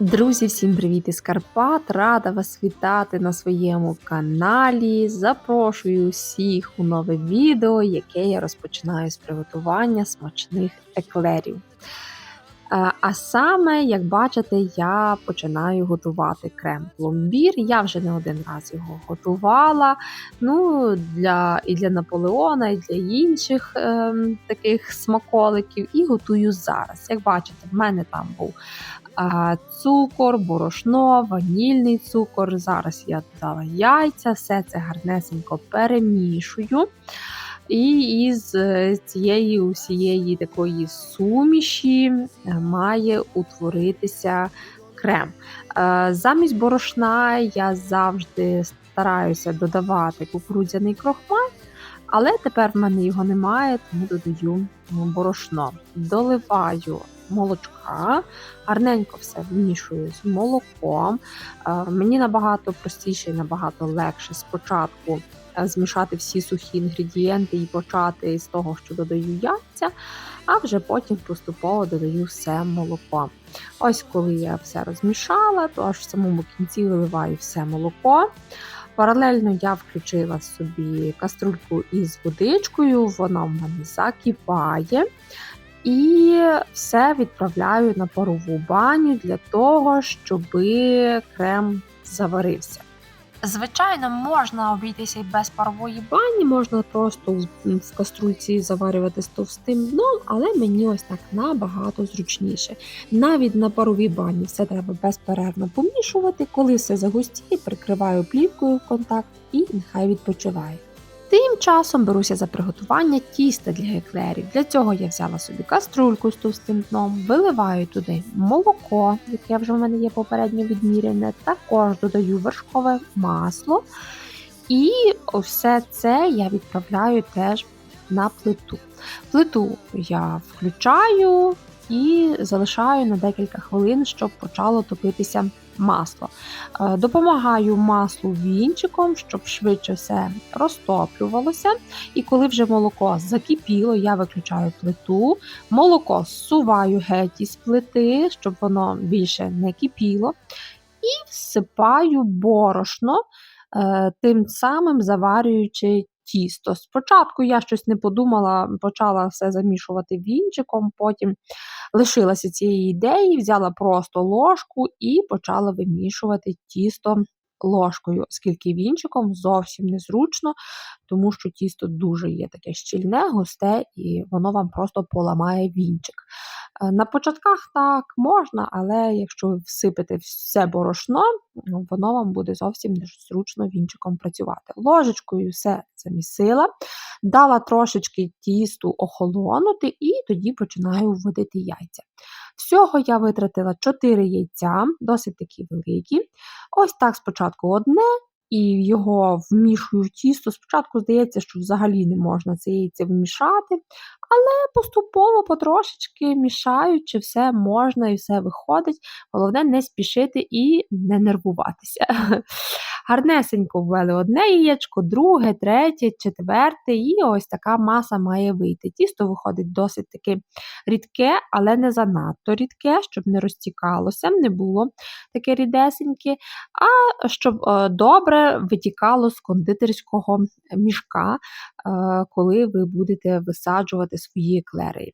Друзі, всім привіт із Карпат! Рада вас вітати на своєму каналі. Запрошую всіх у нове відео, яке я розпочинаю з приготування смачних еклерів. Е, А саме, як бачите, я починаю готувати крем пломбір. Я вже не один раз його готувала. Ну, для, і для Наполеона, і для інших ем, таких смаколиків. І готую зараз. Як бачите, в мене там був цукор, борошно, ванільний цукор. Зараз я додала яйця, все це гарнесенько перемішую. І із е, цієї усієї такої суміші е, має утворитися крем. Е, Замість борошна я завжди стараюся додавати кукурудзяний крохмаль, але тепер в мене його немає, тому додаю борошно. Доливаю молочка, гарненько все вмішую з молоком. Е, Мені набагато простіше і набагато легше спочатку е, змішати всі сухі інгредієнти і почати з того, що додаю яйця, а вже потім поступово додаю все молоко. Ось коли я все розмішала, то аж в самому кінці виливаю все молоко. Паралельно я включила собі каструльку із водичкою, вона в мене закипає. І все відправляю на парову баню для того, щоб крем заварився. Звичайно, можна обійтися і без парової бані, можна просто в, каструльці заварювати з товстим дном, але мені ось так набагато зручніше. Навіть на паровій бані все треба безперервно помішувати. Коли все загустіє, прикриваю плівкою в контакт і нехай відпочиває. Тим часом беруся за приготування тіста для еклерів. Для цього я взяла собі каструльку з товстим дном, виливаю туди молоко, яке вже в мене є попередньо відміряне, також додаю вершкове масло. І все це я відправляю теж на плиту. Плиту я включаю і залишаю на декілька хвилин, щоб почало топитися масло. Е, Допомагаю маслу вінчиком, щоб швидше все розтоплювалося. І коли вже молоко закипіло, я виключаю плиту, молоко зсуваю геть із плити, щоб воно більше не кипіло. І всипаю борошно, е, тим самим заварюючи тісто. Спочатку я щось не подумала, почала все замішувати вінчиком, потім лишилася цієї ідеї, взяла просто ложку і почала вимішувати тісто ложкою, оскільки вінчиком зовсім незручно, тому що тісто дуже є таке щільне, густе, і воно вам просто поламає вінчик. Е, На початках так можна, але якщо ви всипете все борошно, ну, воно вам буде зовсім незручно вінчиком працювати. Ложечкою все замісила, дала трошечки тісту охолонути, і тоді починаю вводити яйця. Всього я витратила 4 яйця, досить такі великі. Ось так спочатку одне, і його вмішую в тісто. Спочатку здається, що взагалі не можна це яйце вмішати, але поступово, потрошечки мішаючи, все можна і все виходить. Головне не спішити і не нервуватися. Гарнесенько ввели одне яєчко, друге, третє, четверте, і ось така маса має вийти. Тісто виходить досить таки рідке, але не занадто рідке, щоб не розтікалося, не було таке рідесеньке, а щоб е, добре витікало з кондитерського мішка, е, коли ви будете висаджувати свої еклери.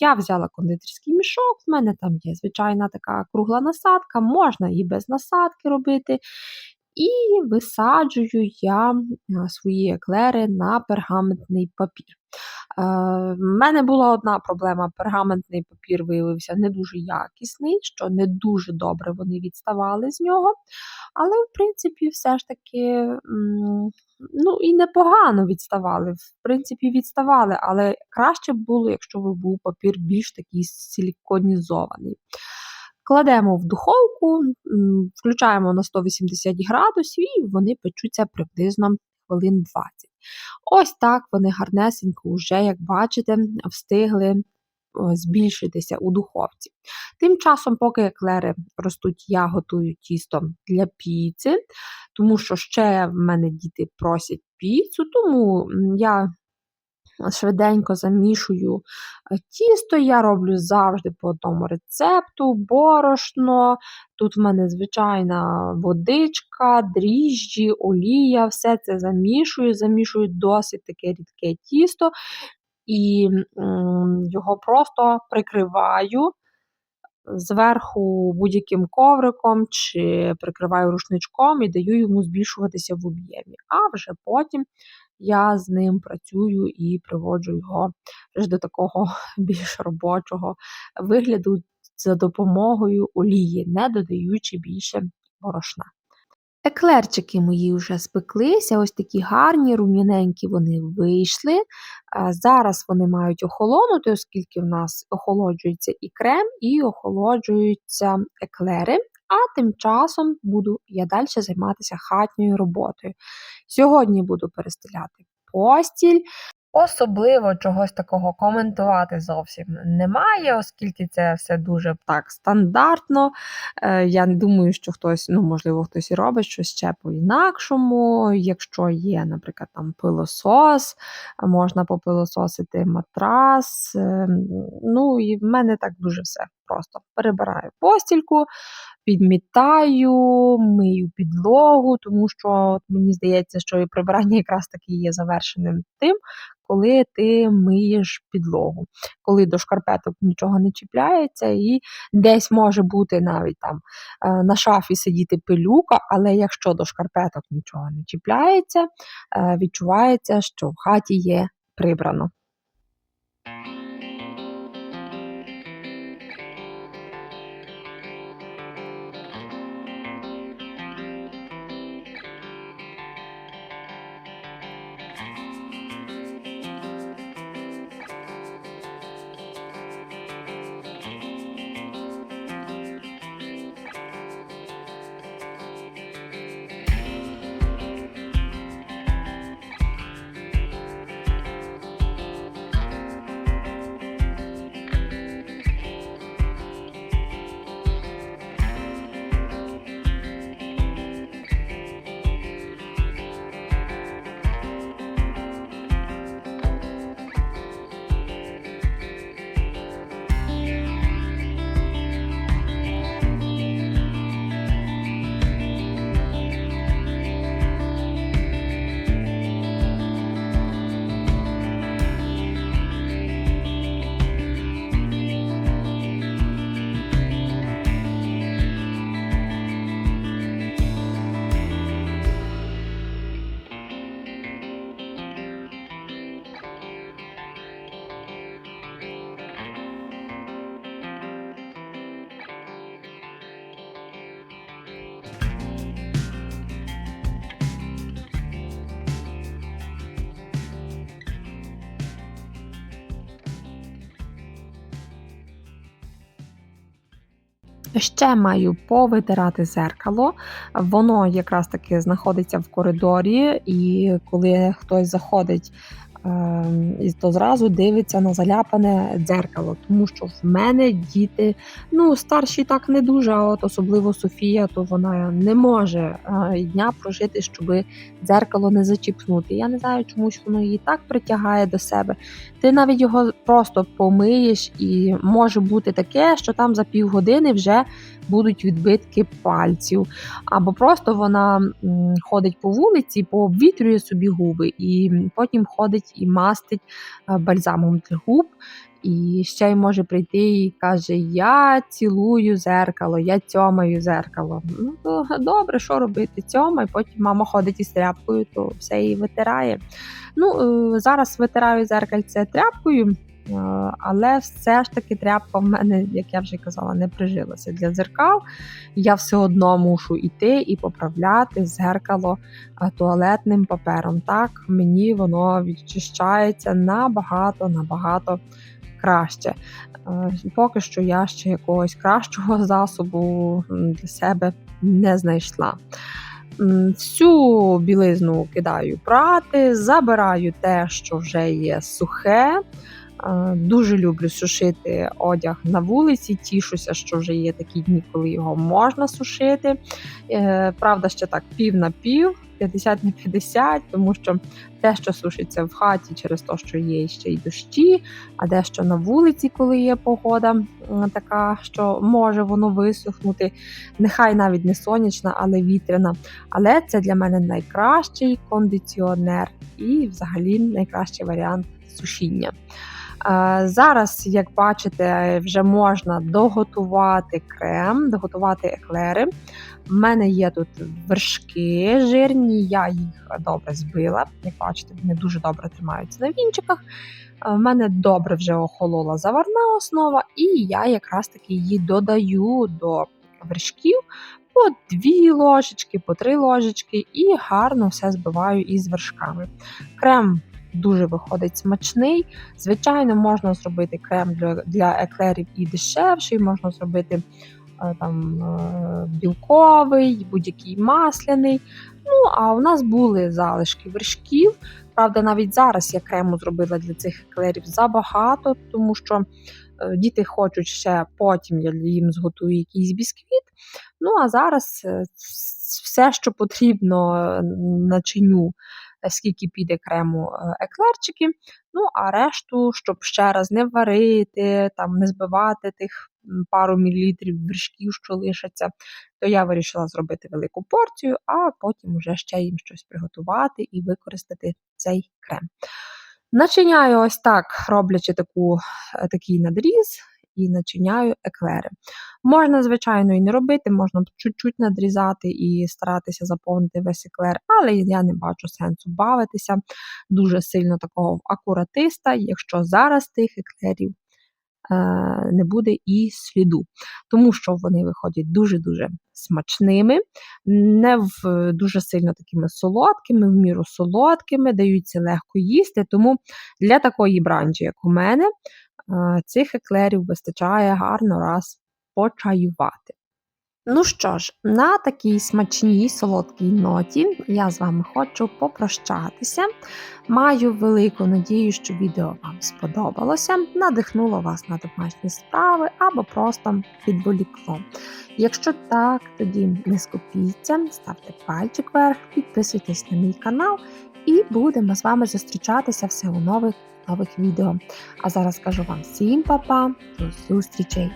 Я взяла кондитерський мішок, в мене там є звичайна така кругла насадка, можна і без насадки робити. І висаджую я свої еклери на пергаментний папір. В мене була одна проблема: пергаментний папір виявився не дуже якісний, що не дуже добре вони відставали з нього. Але, в принципі, все ж таки, ну і непогано відставали. В принципі, відставали, але краще б було, якщо б був папір більш такий силіконізований. Кладемо в духовку, включаємо на 180 градусів, і вони печуться приблизно хвилин 20. Ось так вони гарнесенько вже, як бачите, встигли збільшитися у духовці. Тим часом, поки еклери ростуть, я готую тісто для піци, тому що ще в мене діти просять піцу, тому я швиденько замішую е, тісто. Я роблю завжди по одному рецепту, борошно. Тут в мене звичайна водичка, дріжджі, олія, все це замішую, замішую досить таке рідке тісто і його просто прикриваю зверху будь-яким ковриком чи прикриваю рушничком і даю йому збільшуватися в об'ємі. А вже потім я з ним працюю і приводжу його до такого більш робочого вигляду за допомогою олії, не додаючи більше борошна. Еклерчики мої вже спеклися, ось такі гарні, рум'яненькі вони вийшли. Зараз вони мають охолонути, оскільки в нас охолоджується і крем, і охолоджуються еклери. А тим часом буду я далі займатися хатньою роботою. Сьогодні буду перестеляти постіль. Особливо чогось такого коментувати зовсім немає, оскільки це все дуже так стандартно. Е, Я не думаю, що хтось, ну, можливо, хтось і робить щось ще по-інакшому. Якщо є, наприклад, там пилосос, можна попилососити матрас. Е, Ну, і в мене так дуже все просто. Перебираю постільку, підмітаю, мию підлогу, тому що мені здається, що і прибирання якраз таки є завершеним тим, коли ти миєш підлогу, коли до шкарпеток нічого не чіпляється, і десь може бути навіть там е, на шафі сидіти пилюка, але якщо до шкарпеток нічого не чіпляється, е, відчувається, що в хаті є прибрано. Ще маю повитирати зеркало. Воно якраз таки знаходиться в коридорі, і коли хтось заходить, то зразу дивиться на заляпане дзеркало, тому що в мене діти, ну старші так не дуже, а от особливо Софія, то вона не може е, дня прожити, щоб дзеркало не зачіпнути. Я не знаю, чомусь воно її так притягає до себе. Ти навіть його просто помиєш, і може бути таке, що там за півгодини вже будуть відбитки пальців. Або просто вона ходить по вулиці, пообвітрює собі губи, і потім ходить і мастить е, бальзамом для губ. І ще й може прийти і каже: Я цілую зеркало, я тьомаю зеркало. Ну то добре, що робити? Тьомай, потім мама ходить із тряпкою, то все її витирає. Ну, е, зараз витираю зеркальце тряпкою, але все ж таки тряпка в мене, як я вже казала, не прижилася для дзеркал. Я все одно мушу йти і поправляти зеркало е, туалетним папером. Так, мені воно відчищається набагато, набагато краще. Е, Поки що я ще якогось кращого засобу для себе не знайшла. Всю білизну кидаю прати, забираю те, що вже є сухе. Е, Дуже люблю сушити одяг на вулиці. Тішуся, що вже є такі дні, коли його можна сушити. Е, Правда, ще так пів на пів, 50 на 50, тому що те, що сушиться в хаті через те, що є ще й дощі, а дещо на вулиці, коли є погода така, що може воно висохнути. Нехай навіть не сонячна, але вітряна. Але це для мене найкращий кондиціонер і, взагалі, найкращий варіант сушіння. Е, Зараз, як бачите, вже можна доготувати крем, доготувати еклери. У мене є тут вершки жирні, я їх добре збила. Як бачите, вони дуже добре тримаються на вінчиках. У мене добре вже охолола заварна основа, і я якраз таки її додаю до вершків по дві ложечки, по три ложечки, і гарно все збиваю із вершками. Крем дуже виходить смачний. Звичайно, можна зробити крем для, для еклерів і дешевший, можна зробити е, там е, білковий, будь-який масляний. Ну, а у нас були залишки вершків. Правда, навіть зараз я крему зробила для цих еклерів забагато, тому що е, діти хочуть ще потім я їм зготую якийсь бісквіт. Ну а зараз все, що потрібно начиню, скільки піде крему е, еклерчики. Ну, а решту, щоб ще раз не варити, там не збивати тих пару мілілітрів вершків, що лишаться, то я вирішила зробити велику порцію, а потім вже ще їм щось приготувати і використати цей крем. Начиняю ось так, роблячи таку, е, такий надріз, і начиняю еклери. Можна, звичайно, і не робити, можна чуть-чуть надрізати і старатися заповнити весь еклер, але я не бачу сенсу бавитися дуже сильно такого акуратиста, якщо зараз тих еклерів е, не буде і сліду, тому що вони виходять дуже-дуже смачними, не в дуже сильно такими солодкими, в міру солодкими, даються легко їсти. Тому для такої бранжі, як у мене, е, цих еклерів вистачає гарно раз почаювати. Ну що ж, на такій смачній солодкій ноті я з вами хочу попрощатися. Маю велику надію, що відео вам сподобалося, надихнуло вас на домашні справи або просто відволікло. Якщо так, тоді не скупіться, ставте пальчик вверх, підписуйтесь на мій канал і будемо з вами зустрічатися все у нових нових відео. А зараз кажу вам всім па-па, до зустрічей!